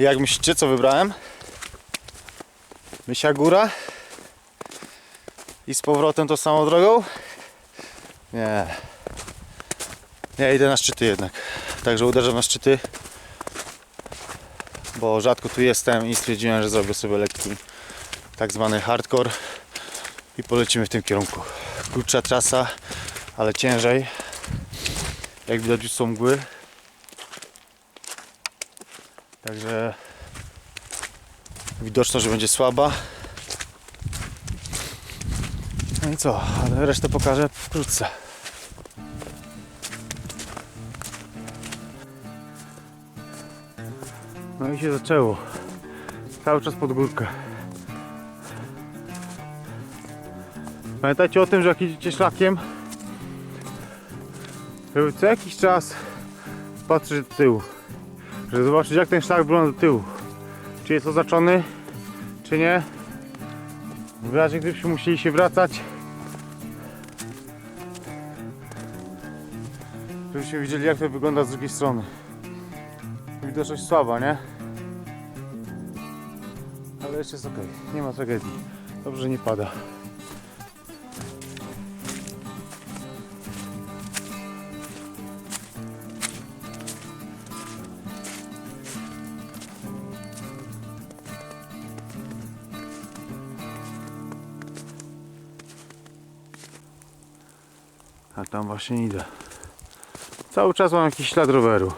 Jak myślicie, co wybrałem? Mysia Góra i z powrotem tą samą drogą? Nie. Nie, idę na szczyty jednak. Także uderzam na szczyty, bo rzadko tu jestem i stwierdziłem, że zrobię sobie lekki tak zwany hardcore i polecimy w tym kierunku. Krótsza trasa, ale ciężej. Jak widać już są mgły. Także widoczność będzie słaba. No i co, ale resztę pokażę wkrótce. No i się zaczęło. Cały czas pod górkę. Pamiętajcie o tym, że jak idziecie szlakiem, żeby co jakiś czas patrzeć do tyłu. Żeby zobaczyć jak ten szlak wygląda do tyłu. Czy jest oznaczony, czy nie. W razie gdybyśmy musieli się wracać. Żebyśmy widzieli jak to wygląda z drugiej strony. Widoczność słaba, nie? Ale jeszcze jest ok, nie ma tragedii. Dobrze, nie pada. Tam właśnie idę. Cały czas mam jakiś ślad roweru.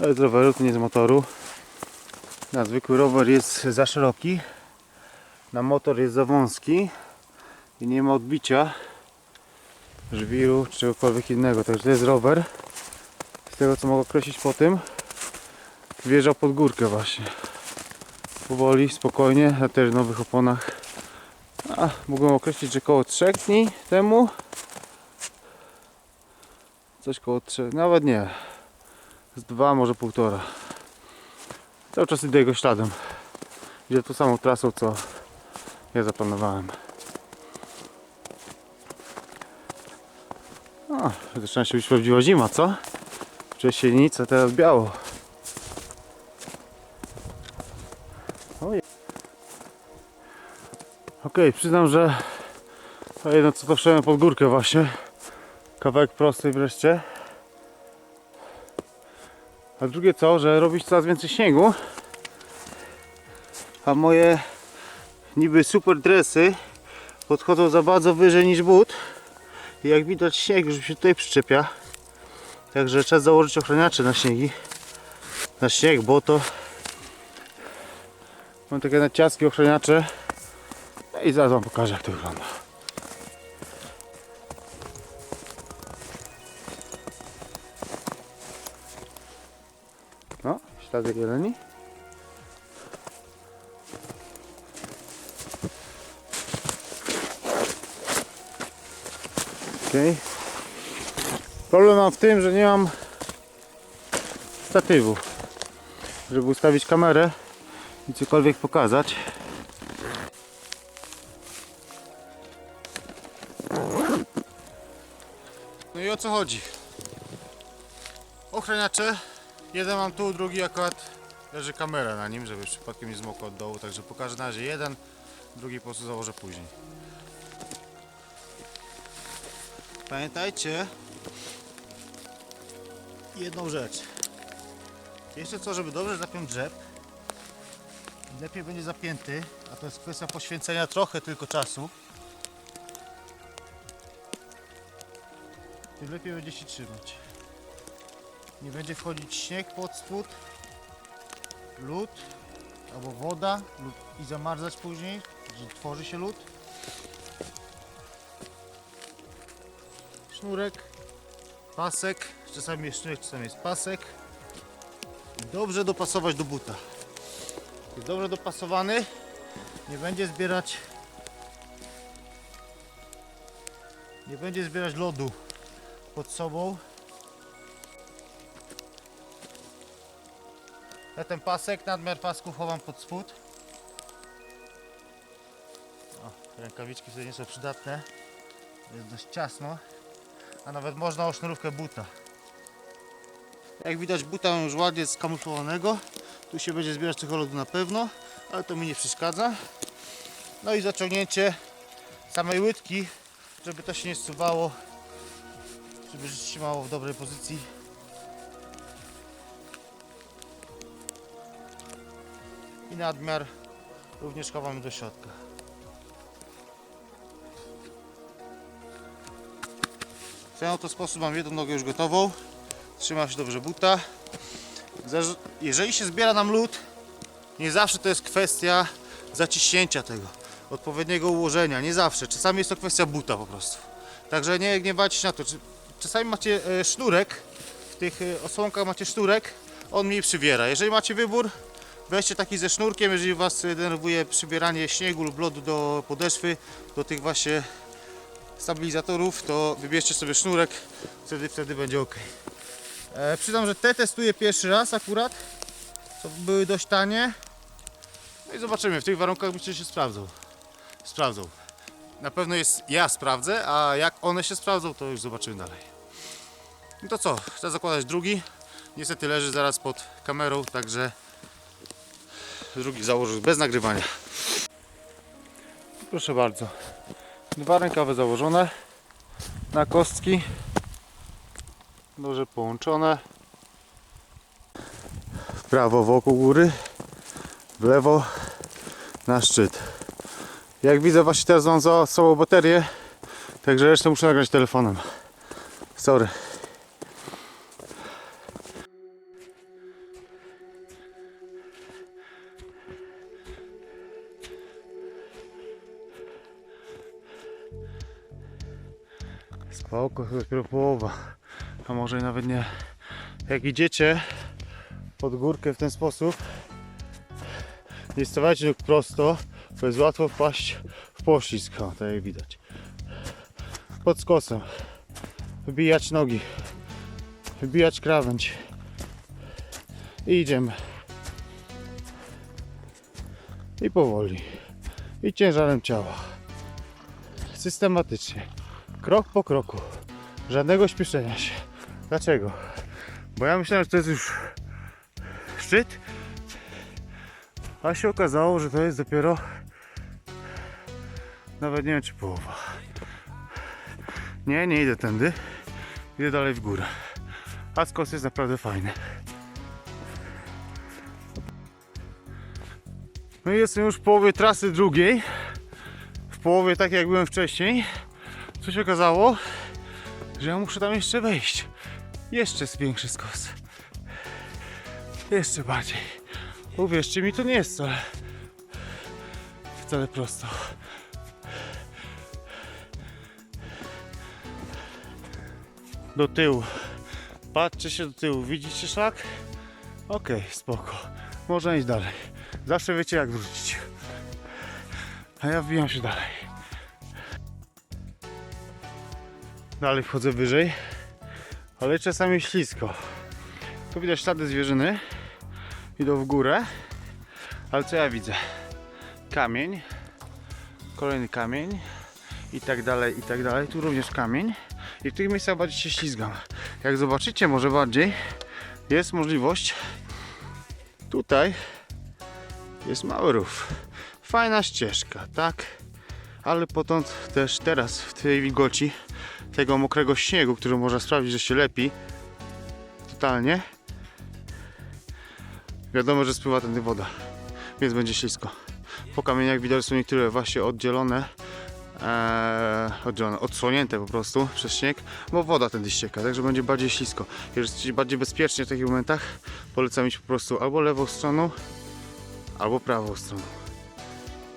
Ale z roweru, to nie z motoru. Na zwykły rower jest za szeroki. Na motor jest za wąski. I nie ma odbicia żwiru czy czegokolwiek innego. Także to jest rower. Z tego co mogę określić po tym, wjeżdżał pod górkę właśnie. Powoli, spokojnie, na też nowych oponach. A, mogłem określić, że koło 3 dni temu. Coś koło 3, nawet nie. Z dwa, może półtora. Cały czas idę jego śladem. Idę tą samą trasą co ja zaplanowałem. O, zaczyna się być prawdziwa zima, co? wcześniej nic, a teraz biało Okej, przyznam, że to jedno co to wszedłem pod górkę właśnie. Kawałek prosty wreszcie. A drugie co, że robić coraz więcej śniegu. A moje niby super dresy podchodzą za bardzo wyżej niż but. I jak widać śnieg już się tutaj przyczepia. Także trzeba założyć ochraniacze na śniegi. Na śnieg, bo to mam takie naciaski ochraniacze. No i zaraz wam pokażę jak to wygląda. No, ślady jeleni. Okej. Problem mam w tym, że nie mam statywu, żeby ustawić kamerę i cokolwiek pokazać. O co chodzi? Ochraniacze. Jeden mam tu, drugi akurat leży kamera na nim, żeby przypadkiem nie zmokło od dołu, także pokażę na razie jeden, drugi po prostu założę później. Pamiętajcie jedną rzecz. Jeszcze co, żeby dobrze zapiąć drzep, lepiej będzie zapięty, a to jest kwestia poświęcenia trochę tylko czasu. Tym lepiej będzie się trzymać. Nie będzie wchodzić śnieg pod spód, lód albo woda lub i zamarzać później, że tworzy się lód. Sznurek, pasek, czasami jest sznurek, czasami jest pasek. Dobrze dopasować do buta. Jest dobrze dopasowany, nie będzie zbierać nie będzie zbierać lodu pod sobą. Ja ten pasek, nadmiar pasków chowam pod spód. O, rękawiczki wtedy nie są przydatne. Jest dość ciasno. A nawet można o sznurówkę buta. Jak widać buta już ładnie skamuflowanego. Tu się będzie zbierać trochę lodu na pewno, ale to mi nie przeszkadza. No i zaciągnięcie samej łydki, żeby to się nie zsuwało, żeby się trzymało w dobrej pozycji. I nadmiar również chowamy do środka. W ten oto sposób mam jedną nogę już gotową. Trzyma się dobrze buta. Jeżeli się zbiera nam lód, nie zawsze to jest kwestia zaciśnięcia tego, odpowiedniego ułożenia. Nie zawsze. Czasami jest to kwestia buta po prostu. Także nie gniewajcie się na to. Czasami macie e, sznurek, w tych e, osłonkach macie sznurek, on mniej przybiera. Jeżeli macie wybór, weźcie taki ze sznurkiem, jeżeli Was e, denerwuje przybieranie śniegu lub lodu do podeszwy, do tych właśnie stabilizatorów, to wybierzcie sobie sznurek, wtedy, wtedy będzie ok. E, przydam, że te testuję pierwszy raz akurat, co były dość tanie. No i zobaczymy, w tych warunkach myślę, że się sprawdzą. Sprawdzą. Na pewno jest, ja sprawdzę, a jak one się sprawdzą, to już zobaczymy dalej. No to co, chcę zakładać drugi. Niestety leży zaraz pod kamerą, także drugi założył bez nagrywania. Proszę bardzo. Dwa rękawy założone na kostki. Dobrze połączone. W prawo wokół góry, w lewo na szczyt. Jak widzę właśnie teraz mam za sobą baterię, także resztę muszę nagrać telefonem. Sorry. Spoko, to dopiero połowa. A może i nawet nie. Jak idziecie pod górkę w ten sposób, nie stawiajcie nóg prosto, bo jest łatwo wpaść w poślizg, o, tak jak widać. Pod skosem. Wybijać nogi. Wybijać krawędź. I idziemy. I powoli. I ciężarem ciała. Systematycznie. Krok po kroku. Żadnego śpieszenia się. Dlaczego? Bo ja myślałem, że to jest już szczyt, a się okazało, że to jest dopiero nawet nie wiem czy połowa. Nie, nie idę tędy. Idę dalej w górę. A skos jest naprawdę fajny. No i jestem już w połowie trasy drugiej. W połowie tak jak byłem wcześniej. Co się okazało? Że ja muszę tam jeszcze wejść. Jeszcze jest większy skos. Jeszcze bardziej. Uwierzcie mi, to nie jest wcale, wcale prosto. Do tyłu. Patrzcie się do tyłu. Widzicie szlak? Okej, spoko. Można iść dalej. Zawsze wiecie jak wrócić. A ja wbijam się dalej. Dalej wchodzę wyżej. Ale czasami ślisko. Tu widać ślady zwierzyny. Idą w górę. Ale co ja widzę? Kamień. Kolejny kamień. I tak dalej, i tak dalej. Tu również kamień. I w tych miejscach bardziej się ślizgam. Jak zobaczycie może bardziej, jest możliwość tutaj jest mały rów. Fajna ścieżka, tak? Ale potąd też teraz w tej wilgoci tego mokrego śniegu, który można sprawdzić, że się lepi totalnie. Wiadomo, że spływa tędy woda, więc będzie ślisko. Po kamieniach widać są niektóre właśnie oddzielone, e, oddzielone, odsłonięte po prostu przez śnieg, bo woda tędy ścieka, także będzie bardziej ślisko. Jeżeli bardziej bezpiecznie w takich momentach, polecam iść po prostu albo lewą stroną, albo prawą stroną.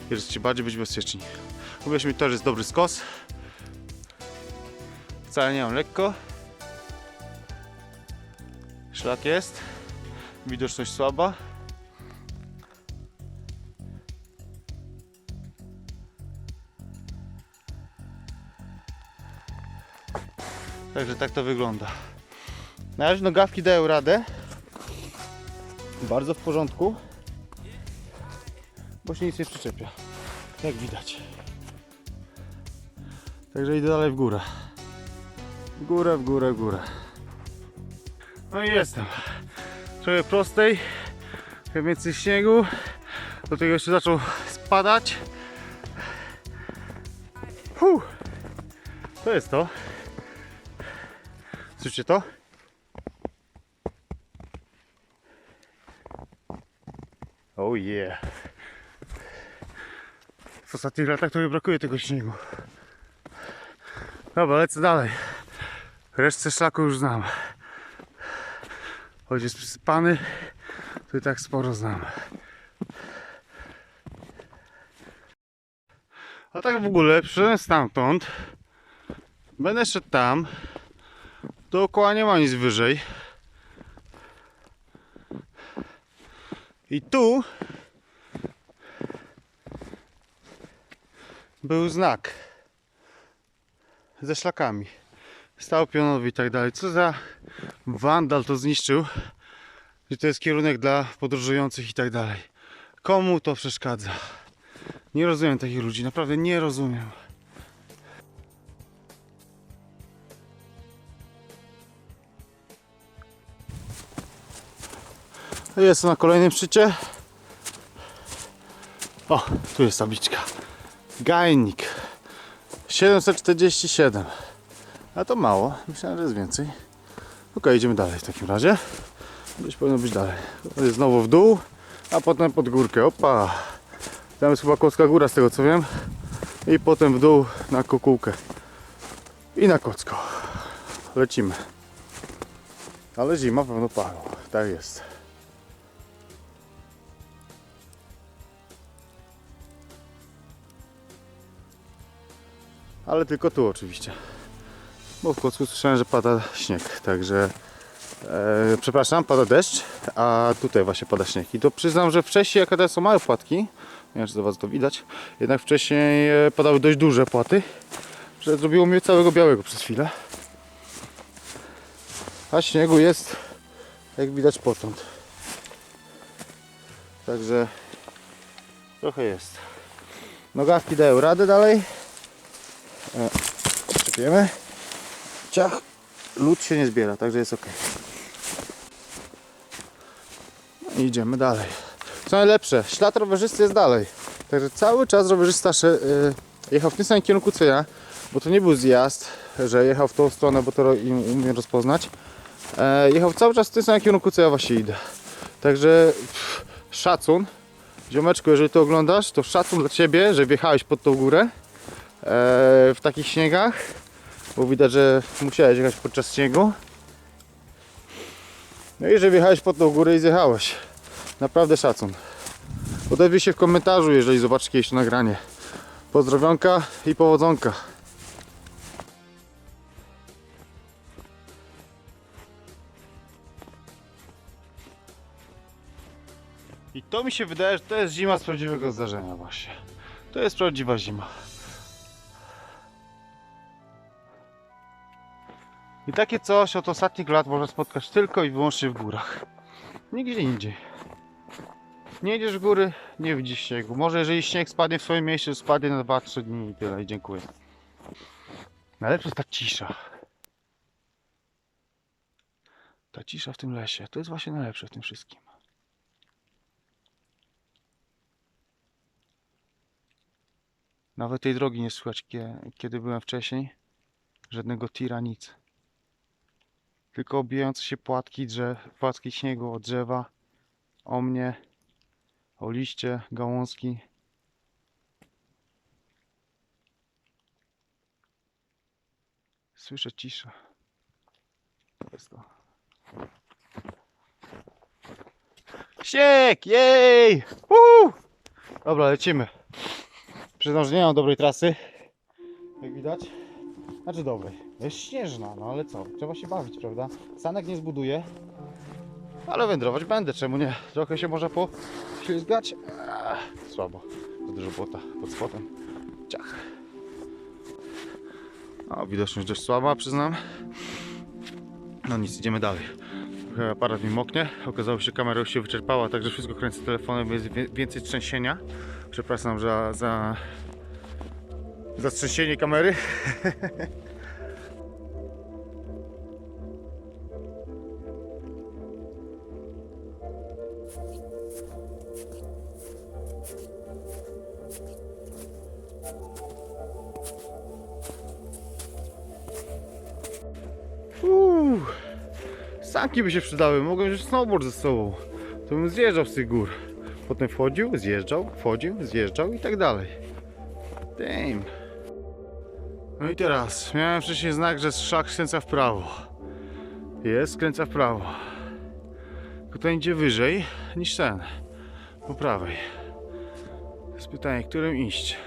Jeżeli bardziej być bezpieczni. Uwierz mi to, jest dobry skos. Wcale nie mam lekko. Szlak jest. Widoczność słaba. Także tak to wygląda. Na razie nogawki dają radę. Bardzo w porządku. Bo się nic nie przyczepia. Jak widać. Także idę dalej w górę. W górę, w górę, w górę. No i jestem. Trochę prostej, trochę więcej śniegu. Do tego jeszcze zaczął spadać. Huh. To jest to. Słyszycie to? Oh yeah. W ostatnich latach to mi brakuje tego śniegu. Dobra, lecę dalej. Resztę szlaku już znam. Choć jest przysypany, i tak sporo znam. A tak w ogóle przyszedłem stamtąd. Będę szedł tam. Dookoła nie ma nic wyżej. I tu był znak ze szlakami. Stał pionowy i tak dalej. Co za wandal to zniszczył, że to jest kierunek dla podróżujących i tak dalej. Komu to przeszkadza? Nie rozumiem takich ludzi, naprawdę nie rozumiem. Jestem na kolejnym szczycie. O, tu jest tabliczka. Gajnik 747. A to mało, myślałem, że jest więcej. Ok, idziemy dalej w takim razie. Gdzieś powinno być dalej. Znowu w dół, a potem pod górkę. Opa! Tam jest chyba Kocka Góra z tego co wiem. I potem w dół na Kukułkę. I na Kocko. Lecimy. Ale zima pewno parą. Tak jest. Ale tylko tu oczywiście. Bo w Kłodzku słyszałem, że pada śnieg, także e, przepraszam, pada deszcz, a tutaj właśnie pada śnieg. I to przyznam, że wcześniej, jak te są małe płatki, nie wiem czy do Was to widać, jednak wcześniej e, padały dość duże płaty, że zrobiło mnie całego białego przez chwilę. A śniegu jest, jak widać, potąd. Także trochę jest. Nogawki dają radę dalej. E, Czepiemy. Ciach. Lód się nie zbiera, także jest ok. No idziemy dalej. Co najlepsze, ślad rowerzysty jest dalej. Także cały czas rowerzysta y, jechał w tym samym kierunku co ja, bo to nie był zjazd, że jechał w tą stronę, bo to umiem rozpoznać. E, jechał cały czas w tym samym kierunku co ja właśnie idę. Także pff, szacun. Ziomeczku, jeżeli to oglądasz, to szacun dla Ciebie, że wjechałeś pod tą górę e, w takich śniegach, bo widać, że musiałeś jechać podczas śniegu. No i że wjechałeś pod tą górę i zjechałeś. Naprawdę szacun. Odezwij się w komentarzu, jeżeli zobaczysz kiedyś to nagranie. Pozdrowionka i powodzonka. I to mi się wydaje, że to jest zima z prawdziwego zdarzenia właśnie. To jest prawdziwa zima. I takie coś od ostatnich lat można spotkać tylko i wyłącznie w górach. Nigdzie indziej. Nie idziesz w góry, nie widzisz śniegu. Może jeżeli śnieg spadnie w swoim miejscu, spadnie na 2-3 dni i tyle. I dziękuję. Najlepsza jest ta cisza. Ta cisza w tym lesie. To jest właśnie najlepsze w tym wszystkim. Nawet tej drogi nie słychać, kie- kiedy byłem wcześniej. Żadnego tira, nic. Tylko obijające się płatki drzew, płatki śniegu od drzewa, o mnie, o liście, gałązki. Słyszę ciszę. Jest to. Śnieg! Jej! Woo! Dobra, lecimy. Przyznam, że nie mam dobrej trasy. Jak widać. Znaczy dobrej. Jest śnieżna, no ale co? Trzeba się bawić, prawda? Sanek nie zbuduje. Ale wędrować będę, czemu nie? Trochę się może poślizgać. Słabo. Za dużo błota pod spodem. Ciach. O, widoczność dość słaba, przyznam. No nic, idziemy dalej. Trochę aparat mi moknie. Okazało się, że kamera już się wyczerpała, także wszystko kręcę telefonem, jest więcej trzęsienia. Przepraszam za, za, za trzęsienie kamery. sanki by się przydały, mogłem wziąć snowboard ze sobą. To bym zjeżdżał z tych gór. Potem wchodził, zjeżdżał, wchodził, zjeżdżał i tak dalej. Damn. No i teraz, miałem wcześniej znak, że szlak skręca w prawo. Jest, skręca w prawo. Tylko idzie wyżej niż ten. Po prawej. Jest pytanie, którym iść?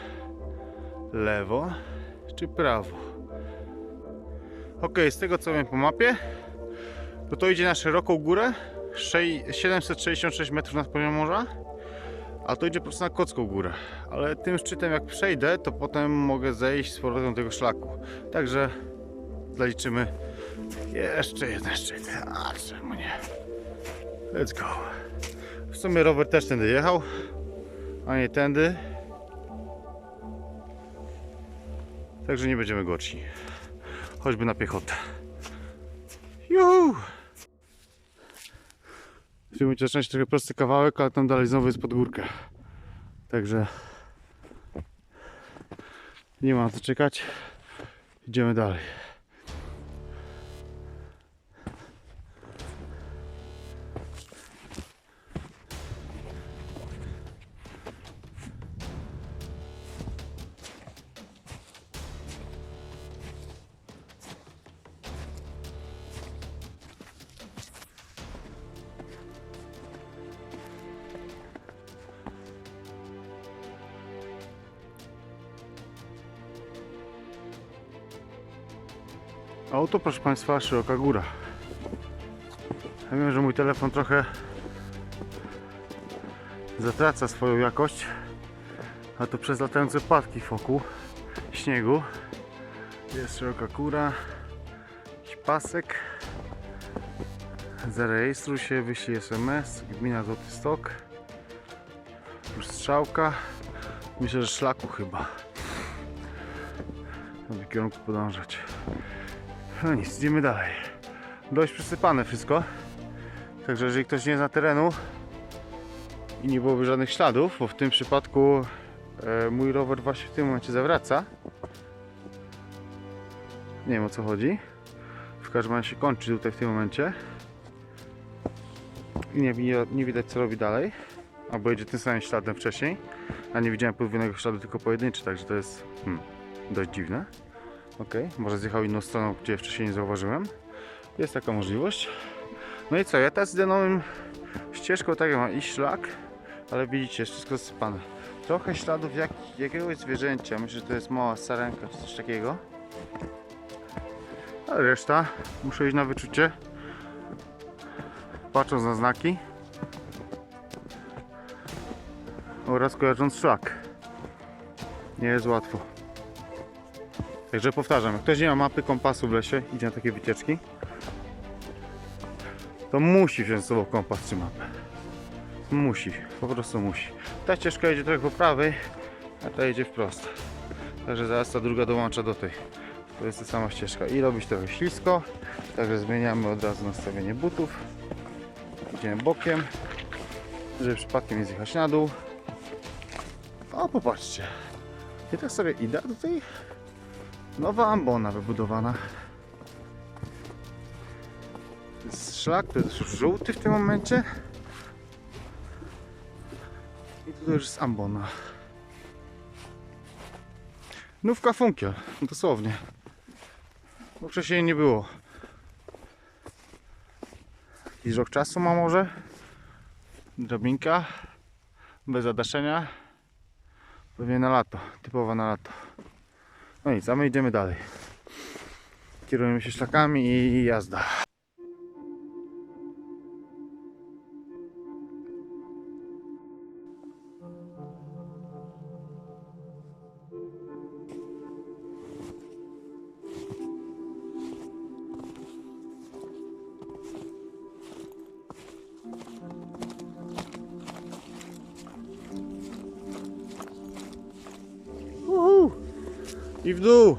Lewo czy prawo? Ok, z tego co wiem po mapie, to to idzie na szeroką górę, szej- 766 metrów nad poziomem morza, a to idzie po prostu na Kocką Górę. Ale tym szczytem jak przejdę, to potem mogę zejść z powrotem tego szlaku. Także zaliczymy jeszcze jeden szczyt. A czemu nie? Let's go. W sumie rower też tędy jechał, a nie tędy. Także nie będziemy gorsi choćby na piechotę. Juhu! Zaczyna się trochę prosty kawałek, ale tam dalej znowu jest pod górkę. Także nie ma co czekać. Idziemy dalej. A oto proszę Państwa szeroka góra. Ja wiem, że mój telefon trochę zatraca swoją jakość, a to przez latające płatki wokół śniegu. Jest szeroka góra, jakiś pasek. Zarejestruj się, wyślij SMS, gmina Złoty Stok. Już strzałka. Myślę, że szlaku chyba. W kierunku podążać. No nic, idziemy dalej. Dość przysypane wszystko. Także jeżeli ktoś nie zna terenu i nie byłoby żadnych śladów, bo w tym przypadku e, mój rower właśnie w tym momencie zawraca. Nie wiem o co chodzi. W każdym razie się kończy tutaj w tym momencie. I nie, nie, nie widać co robi dalej. Albo jedzie tym samym śladem wcześniej. A nie widziałem podwójnego śladu, tylko pojedynczy, także to jest hmm, dość dziwne. Ok, może zjechał inną stroną, gdzie wcześniej nie zauważyłem. Jest taka możliwość. No i co, ja teraz idę nowym ścieżką, tak jak mam iść szlak, ale widzicie, jest wszystko zasypane. Trochę śladów jak, jakiegoś zwierzęcia, myślę, że to jest mała sarenka czy coś takiego. A reszta muszę iść na wyczucie, patrząc na znaki oraz kojarząc szlak. Nie jest łatwo. Także powtarzam, jak ktoś nie ma mapy kompasu w lesie, idzie na takie wycieczki, to musi wziąć z sobą kompas czy mapę. Musi, po prostu musi. Ta ścieżka jedzie trochę po prawej, a ta jedzie wprost. Także zaraz ta druga dołącza do tej. To jest ta sama ścieżka. I robić trochę ślisko, także zmieniamy od razu nastawienie butów. Idziemy bokiem, żeby przypadkiem nie zjechać na dół. O, popatrzcie. I tak sobie idę tej Nowa ambona wybudowana. Szlak, to jest żółty w tym momencie. I tu już jest ambona. Nówka funkiel, dosłownie. Bo wcześniej nie było. Jakiś rok czasu ma może. Drabinka. Bez zadaszenia. Pewnie na lato, typowa na lato. No nic, a my idziemy dalej. Kierujemy się szlakami i jazda. I w dół.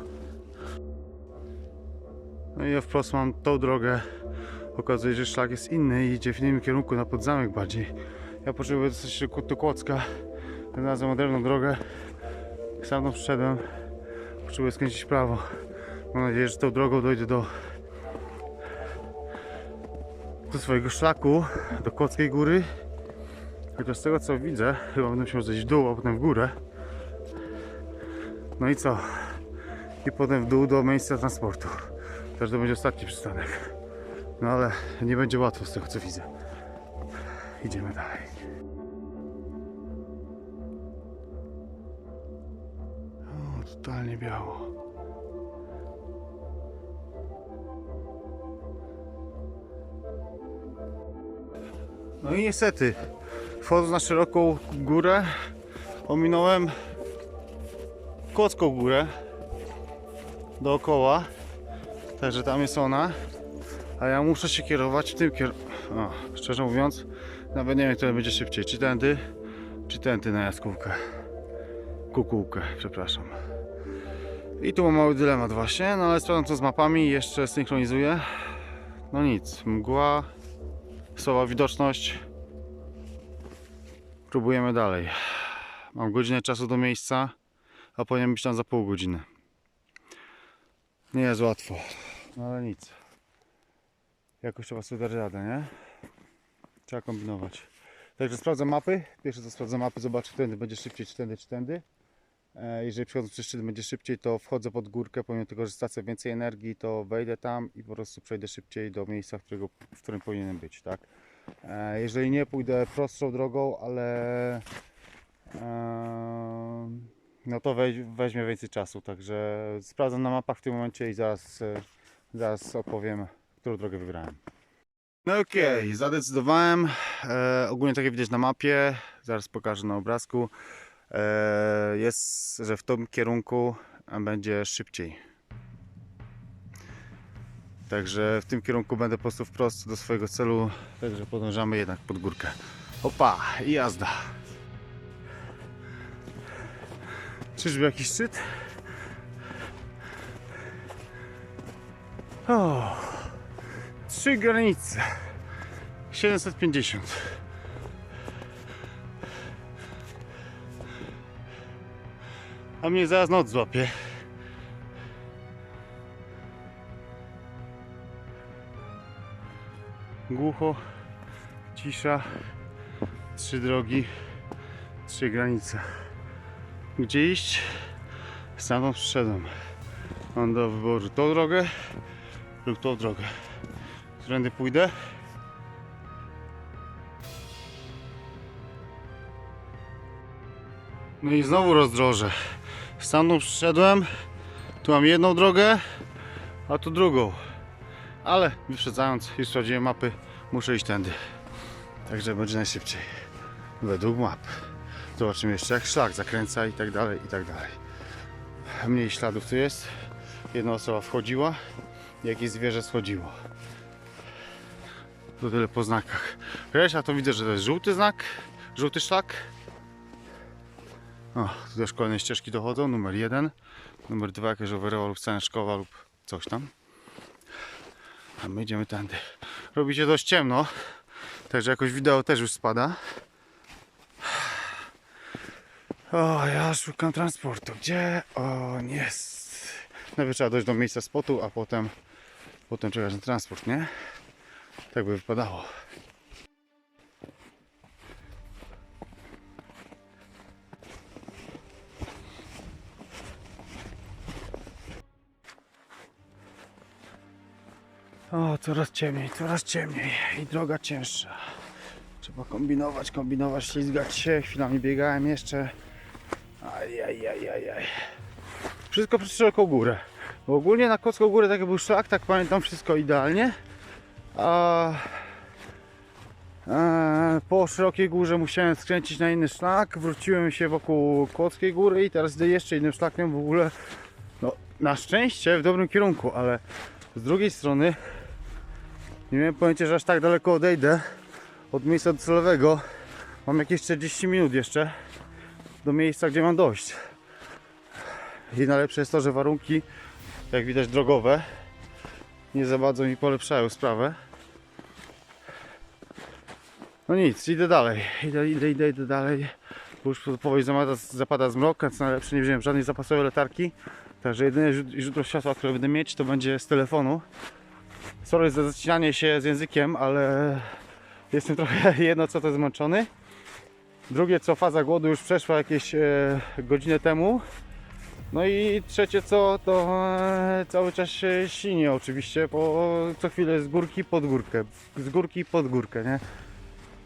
No i ja wprost mam tą drogę, okazuje się, że szlak jest inny i idzie w innym kierunku, na podzamek bardziej. Ja potrzebuję dostać się do Kłodzka, znalazłem moderną drogę, sam tam przyszedłem, potrzebuję skręcić prawo. Mam nadzieję, że tą drogą dojdę do do swojego szlaku, do Kłodzkiej Góry. Chociaż z tego co widzę, chyba będę musiał zejść w dół, a potem w górę. No i co? I potem w dół do miejsca transportu. Też to będzie ostatni przystanek. No ale nie będzie łatwo z tego co widzę. Idziemy dalej. O, totalnie biało. No i niestety, wchodząc na szeroką górę, ominąłem Kłodzką górę dookoła, także tam jest ona, a ja muszę się kierować w tym kierunku. Szczerze mówiąc, nawet nie wiem, które będzie szybciej, czy tędy, czy tędy na jaskółkę. Kukułkę, przepraszam. I tu mam mały dylemat właśnie, no ale sprawdzam to z mapami, jeszcze synchronizuję. No nic, mgła, słaba widoczność. Próbujemy dalej. Mam godzinę czasu do miejsca, a powinien być tam za pół godziny. Nie jest łatwo, no ale nic. Jakoś trzeba sobie dać radę, nie? Trzeba kombinować. Także sprawdzam mapy. Pierwsze co sprawdzam mapy, zobaczę, którędy będzie szybciej, czy tędy, czy tędy. E, Jeżeli przychodząc przez szczyt będzie szybciej, to wchodzę pod górkę, pomimo tego, że stacja więcej energii, to wejdę tam i po prostu przejdę szybciej do miejsca, którego, w którym powinienem być, tak? E, Jeżeli nie, pójdę prostszą drogą, ale no to weź, weźmie więcej czasu, także sprawdzam na mapach w tym momencie i zaraz, zaraz opowiem, którą drogę wybrałem. No okej, zadecydowałem. E, ogólnie tak jak widać na mapie, zaraz pokażę na obrazku. E, jest, że w tym kierunku będzie szybciej. Także w tym kierunku będę po prostu wprost do swojego celu, także podążamy jednak pod górkę. Opa, i jazda. Czyżby jakiś szczyt? O, trzy granice. 750. A mnie zaraz noc złapie. Głucho, cisza, trzy drogi, trzy granice. Gdzie iść? Stamtąd przyszedłem. Mam do wyboru tą drogę lub tą drogę. Którędy pójdę? No i znowu rozdroże. Stamtąd przyszedłem, tu mam jedną drogę, a tu drugą. Ale wyprzedzając, już sprawdziłem mapy, muszę iść tędy. Także będzie najszybciej. Według map. Zobaczymy jeszcze jak szlak zakręca i tak dalej, i tak dalej. Mniej śladów tu jest. Jedna osoba wchodziła, jakieś zwierzę schodziło. To tyle po znakach. Wiesz, a to widzę, że to jest żółty znak, żółty szlak. O, tu też kolejne ścieżki dochodzą. Numer jeden, numer dwa jakaś rowerowa lub szkoła lub coś tam. A my idziemy tędy. Robi się dość ciemno, także jakoś wideo też już spada. O, ja szukam transportu. Gdzie on jest? Najpierw trzeba dojść do miejsca spotu, a potem, potem czekać na transport, nie? Tak by wypadało. O, coraz ciemniej, coraz ciemniej i droga cięższa. Trzeba kombinować, kombinować, ślizgać się. Chwilami biegałem jeszcze. Ajajajajaj. Wszystko przez szeroką górę. Bo ogólnie na Kocką Górę tak jak był szlak, tak pamiętam wszystko idealnie. A, a po szerokiej górze musiałem skręcić na inny szlak. Wróciłem się wokół Kłodzkiej Góry i teraz idę jeszcze innym szlakiem w ogóle. No, na szczęście w dobrym kierunku, ale z drugiej strony nie miałem pojęcia, że aż tak daleko odejdę od miejsca docelowego. Mam jakieś 40 minut jeszcze do miejsca, gdzie mam dojść. I najlepsze jest to, że warunki, jak widać drogowe, nie za bardzo mi polepszają sprawę. No nic, idę dalej. Idę, idę, idę, idę dalej. Bo już powoli zapada, zapada zmrok, a co najlepsze nie wziąłem żadnej zapasowej latarki. Także jedyne źród- źródło światła, które będę mieć, to będzie z telefonu. Sorry za zacinanie się z językiem, ale jestem trochę jedno co to zmęczony. Drugie co faza głodu już przeszła jakieś e, godzinę temu. No i trzecie co to e, cały czas się sinie oczywiście, bo co chwilę z górki pod górkę, z górki pod górkę, nie?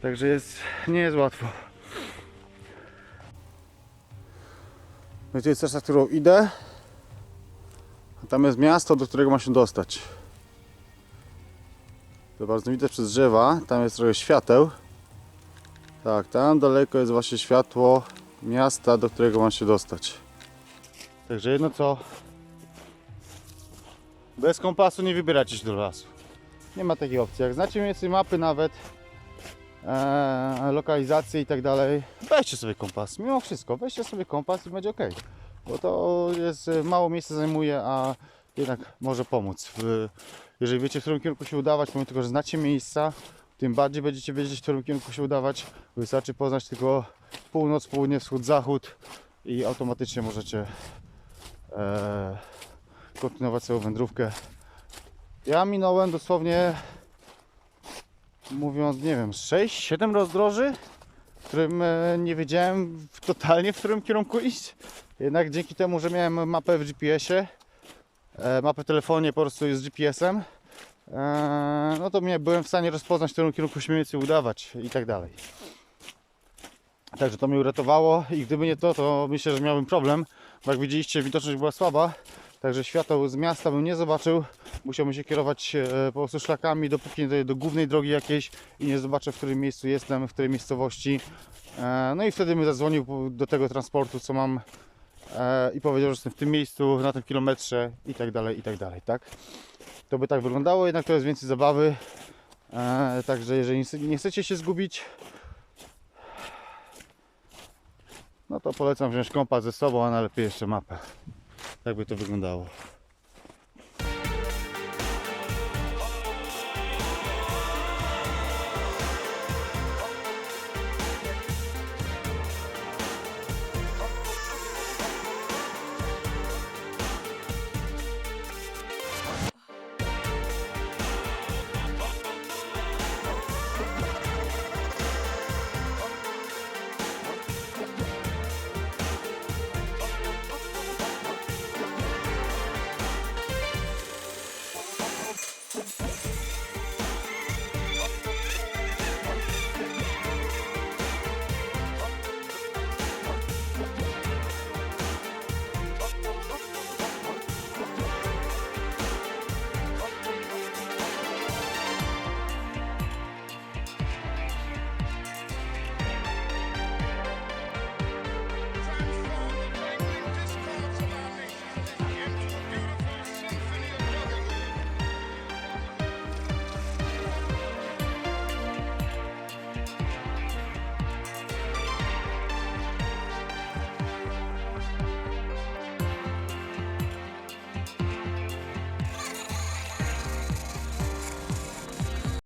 Także jest, nie jest łatwo. No i to jest trasa, którą idę. A tam jest miasto, do którego ma się dostać. To bardzo widać przez drzewa. Tam jest trochę świateł. Tak, tam daleko jest właśnie światło miasta, do którego ma się dostać. Także jedno co. Bez kompasu nie wybieracie się do lasu. Nie ma takiej opcji. Jak znacie więcej mapy nawet, e, lokalizacje i tak dalej, weźcie sobie kompas. Mimo wszystko, weźcie sobie kompas i będzie ok. Bo to jest e, mało miejsca zajmuje, a jednak może pomóc. W, jeżeli wiecie, w którym kierunku się udawać, pomimo tego, że znacie miejsca, tym bardziej będziecie wiedzieć, w którym kierunku się udawać. Wystarczy poznać tylko północ, południe, wschód, zachód i automatycznie możecie e, kontynuować swoją wędrówkę. Ja minąłem dosłownie, mówiąc, nie wiem, 6-7 rozdroży, w którym e, nie wiedziałem totalnie, w którym kierunku iść. Jednak dzięki temu, że miałem mapę w GPS-ie, e, mapę w telefonie po prostu z GPS-em, no to mnie byłem w stanie rozpoznać, w którym kierunku się mniej więcej udawać i tak dalej. Także to mnie uratowało i gdyby nie to, to myślę, że miałbym problem, bo jak widzieliście widoczność była słaba, także świateł z miasta bym nie zobaczył, musiałbym się kierować e, po prostu szlakami, dopóki nie dojedę do głównej drogi jakiejś i nie zobaczę w którym miejscu jestem, w której miejscowości. E, No i wtedy mi zadzwonił do tego transportu, co mam e, i powiedział, że jestem w tym miejscu, na tym kilometrze i tak dalej, i tak dalej, tak? To by tak wyglądało, jednak to jest więcej zabawy. E, Także jeżeli nie chce- nie chcecie się zgubić, no to polecam wziąć kompas ze sobą, a najlepiej jeszcze mapę. Tak by to wyglądało.